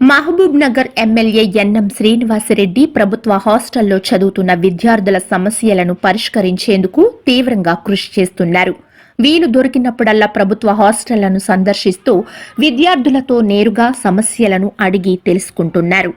Mahabubnagar MLA N M Srinivasa Reddy ప్రభుత్వ హాస్టల్లో చదువుతున్న విద్యార్థుల సమస్యలను పరిష్కరించేందుకు తీవ్రంగా కృషి చేస్తున్నారు. వీలు దొరికినప్పుడల్లా ప్రభుత్వ హాస్టళ్ళను సందర్శిస్తూ విద్యార్థులతో నేరుగా సమస్యలను అడిగి తెలుసుకుంటున్నారు.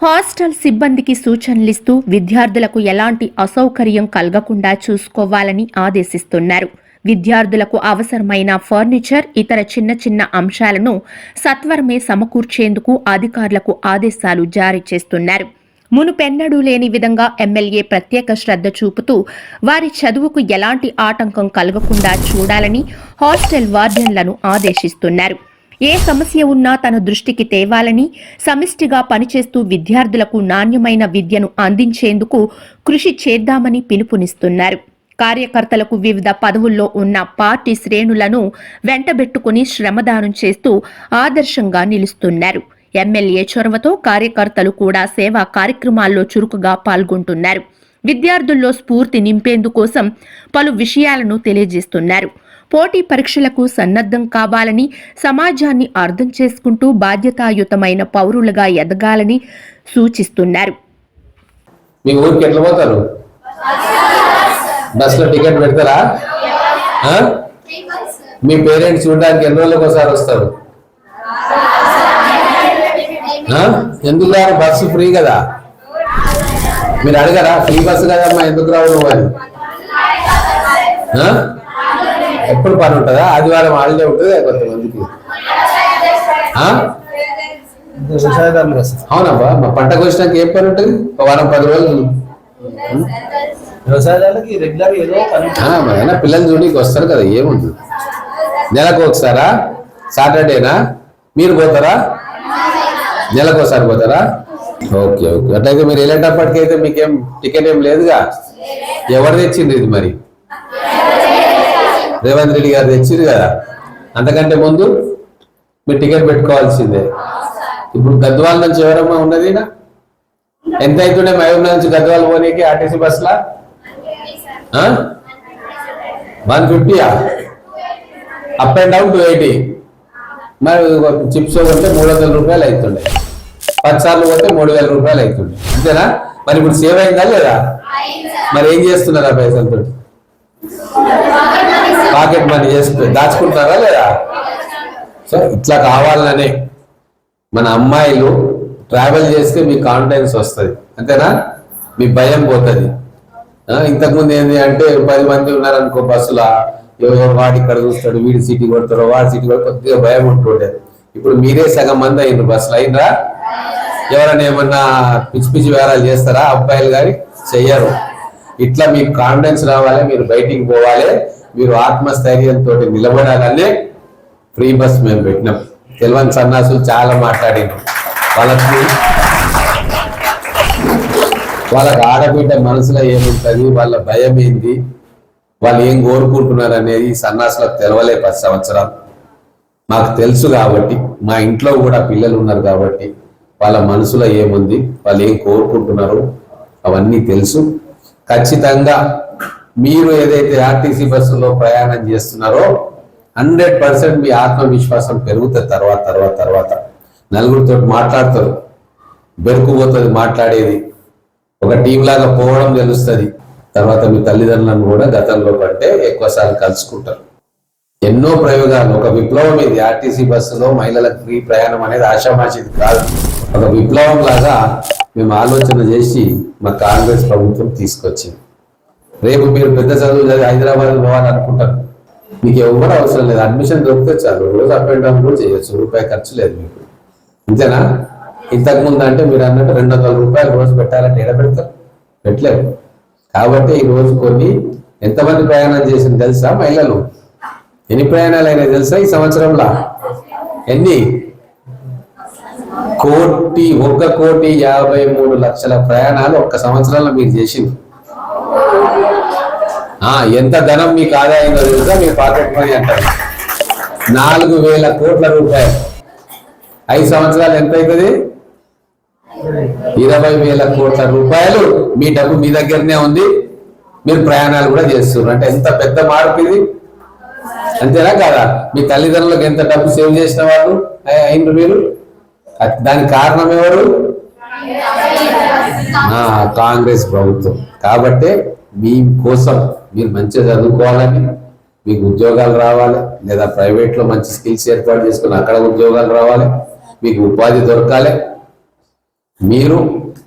హాస్టల్ సిబ్బందికి సూచనలిస్తూ విద్యార్థులకు ఎలాంటి అసౌకర్యం కలగకుండా చూసుకోవాలని ఆదేశిస్తున్నారు. విద్యార్థులకు అవసరమైన ఫర్నిచర్ ఇతర చిన్న చిన్న అంశాలను సత్వరమే సమకూర్చేందుకు అధికారులకు ఆదేశాలు జారీ చేస్తున్నారు. మునుపెన్నడూ లేని విధంగా ఎమ్మెల్యే ప్రత్యేక శ్రద్ధ చూపుతూ వారి చదువుకు ఎలాంటి ఆటంకం కలగకుండా చూడాలని హాస్టల్ వార్డెన్లను ఆదేశిస్తున్నారు. ఏ సమస్య ఉన్నా తన దృష్టికి తేవాలని సమిష్టిగా పనిచేస్తూ విద్యార్థులకు నాణ్యమైన విద్యను అందించేందుకు కృషి చేద్దామని పిలుపునిస్తున్నారు. కార్యకర్తలకు వివిధ పదవుల్లో ఉన్న పార్టీ శ్రేణులను వెంటబెట్టుకుని శ్రమదానం చేస్తూ ఆదర్శంగా నిలుస్తున్నారు. ఎమ్మెల్యే చొరవతో కార్యకర్తలు కూడా సేవా కార్యక్రమాల్లో చురుకుగా పాల్గొంటున్నారు. విద్యార్థుల్లో స్ఫూర్తి నింపేందుకోసం పలు విషయాలను తెలియజేస్తున్నారు. పోటీ పరీక్షలకు సన్నద్ధం కావాలని సమాజాన్ని అర్థం చేసుకుంటూ బాధ్యతాయుతమైన పౌరులుగా ఎదగాలని సూచిస్తున్నారు. మీ ఊరికి ఎట్లా పోతారు? బస్సులో టికెట్ పెడతారా? మీ పేరెంట్స్ చూడడానికి ఎన్ని రోజులకు ఒకసారి వస్తారు? ఎందుకు రారు? బస్సు ఫ్రీ కదా. మీరు అడగరా? ఫ్రీ బస్సు కదమ్మా ఎందుకు రావు నువ్వు అని? ఎప్పుడు పని ఉంటుందా? ఆదివారం హాలిడే ఉంటుంది కొంతమందికి. అవునబ్బా మా పంటకు వచ్చినాక ఏం పని ఉంటుంది? ఒక వారం పది రోజులు. వ్యవసాయదారులకి రెగ్యులర్ ఏదో పని పిల్లలు చూడడానికి వస్తారు కదా ఏముంది? నెలకు ఒకసారా? సాటర్డేనా? మీరు పోతారా? నెలకు ఒకసారి పోతారా? Okay okay. అట్లయితే మీరు వెళ్ళేటప్పటికైతే మీకేం టికెట్ ఏం లేదుగా? ఎవరు తెచ్చింది ఇది మరి? రేవంత్ రెడ్డి గారు తెచ్చిండ్రు కదా? అంతకంటే ముందు మీరు టికెట్ పెట్టుకోవాల్సిందే. ఇప్పుడు గద్వాల నుంచి ఎవరమ్మా ఉన్నది ఎంత అవుతుండే మహబూబ్ నుంచి గద్వాల పోనీకి ఆర్టీసీ బస్సులా? One ఫిఫ్టీయా up and down two eighty మరి చిప్స్ కొంటే మూడు వందల రూపాయలు అవుతుండే పది సార్లు పోతే మూడు వేల రూపాయలు అవుతుండే అంతేనా? మరి ఇప్పుడు సేవ్ అయిందా లేదా? మరి ఏం చేస్తున్నారు ఆ పైసలతో? పాకెట్ మనీ చేస్తూ దాచుకుంటున్నారా లేదా? సో ఇట్లా కావాలనే మన అమ్మాయిలు ట్రావెల్ చేస్తే మీ కాన్ఫిడెన్స్ వస్తుంది. అంతేనా? మీ భయం పోతుంది. ఇంతకుముందు ఏంటి అంటే పది మంది ఉన్నారనుకో బస్సులా ఎవరు వాడి ఇక్కడ చూస్తాడు వీడి సీటీ కొడతాడు వాడి సీటీ కొడతాడు కొద్దిగా భయం ఉంటుండే. ఇప్పుడు మీరే సగం మంది అయింది బస్సులు అయినరా ఎవరైనా ఏమన్నా పిచ్చి పిచ్చి వేరాలు చేస్తారా? అబ్బాయిలు కానీ చెయ్యరు. ఇట్లా మీకు కాన్ఫిడెన్స్ రావాలి మీరు బయటికి పోవాలి మీరు ఆత్మస్థైర్యంతో నిలబడాలనే ఫ్రీ బస్ మేము పెట్టినాం. తెలివని సన్నాసులు చాలా మాట్లాడినాం వాళ్ళకి వాళ్ళకి ఆడబిడ్డ మనసులో ఏముంటుంది? వాళ్ళ భయం ఏంది? వాళ్ళు ఏం కోరుకుంటున్నారు అనేది సన్నాసులకు తెలవలే పది సంవత్సరాలు మాకు తెలుసు కాబట్టి మా ఇంట్లో కూడా పిల్లలు ఉన్నారు కాబట్టి వాళ్ళ మనసులో ఏముంది? వాళ్ళు ఏం కోరుకుంటున్నారు అవన్నీ తెలుసు. ఖచ్చితంగా మీరు ఏదైతే ఆర్టీసీ బస్సులో ప్రయాణం చేస్తున్నారో హండ్రెడ్ పర్సెంట్ మీ ఆత్మవిశ్వాసం పెరుగుతుంది తర్వాత తర్వాత తర్వాత. నలుగురితో మాట్లాడతారు. బెరుకుపోతుంది మాట్లాడేది. ఒక టీం లాగా పోవడం తెలుస్తుంది. తర్వాత మీ తల్లిదండ్రులను కూడా గతంలో కంటే ఎక్కువసార్లు కలుసుకుంటారు. ఎన్నో ప్రయోగాలు ఒక విప్లవం ఇది. ఆర్టీసీ బస్సులో మహిళలకు ఫ్రీ ప్రయాణం అనేది ఆశామాషిది కాదు. ఒక విప్లవం లాగా మేము ఆలోచన చేసి మా కాంగ్రెస్ ప్రభుత్వం తీసుకొచ్చింది. రేపు మీరు పెద్ద చదువు చదివి హైదరాబాద్ పోవాలనుకుంటారు. మీకు ఎవరు అవసరం లేదు. అడ్మిషన్ దొరికితే చాలు. రోజు అప్ అండ్ డౌన్ కూడా చేయొచ్చు. రూపాయి ఖర్చు లేదు మీకు. అంతేనా? ఇంతకు ముందు అంటే మీరు అన్నట్టు రెండు వందల రూపాయలు రోజు పెట్టాలంటే ఎడ పెడతారు? పెట్టలేరు కాబట్టి ఈ రోజు కొన్ని ఎంతమంది ప్రయాణం చేసింది తెలుసా మహిళలు? ఎన్ని ప్రయాణాలు అయినాయి తెలుసా ఈ సంవత్సరంలో? ఎన్ని? కోటి ఒక్క కోటి యాభై మూడు లక్షల ప్రయాణాలు ఒక్క సంవత్సరంలో మీరు చేసింది ఆ ఎంత ధనం మీకు ఆదాయంలో తెలుసా? మీ పాకెట్ మనీ అంటారు. నాలుగు వేల కోట్ల రూపాయలు. ఐదు సంవత్సరాలు ఎంత అవుతుంది? ఇరవై వేల కోట్ల రూపాయలు మీ డబ్బు మీ దగ్గరనే ఉంది. మీరు ప్రయాణాలు కూడా చేస్తున్నారు. అంటే ఎంత పెద్ద మార్పు ఇది? అంతేనా కాదా? మీ తల్లిదండ్రులకు ఎంత డబ్బు సేవ్ చేసిన వాళ్ళు? అయి- మీరు? దానికి కారణం ఎవరు? కాంగ్రెస్ ప్రభుత్వం. కాబట్టి మీ కోసం మీరు మంచిగా చదువుకోవాలని మీకు ఉద్యోగాలు రావాలి లేదా ప్రైవేట్లో మంచి స్కిల్స్ ఏర్పాటు చేసుకుని అక్కడ ఉద్యోగాలు రావాలి మీకు ఉపాధి దొరకాలి మీరు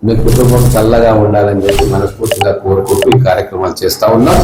మీ కుటుంబం చల్లగా ఉండాలని చెప్పి మనస్ఫూర్తిగా కోరుకుంటూ ఈ కార్యక్రమాలు చేస్తా ఉన్నాం.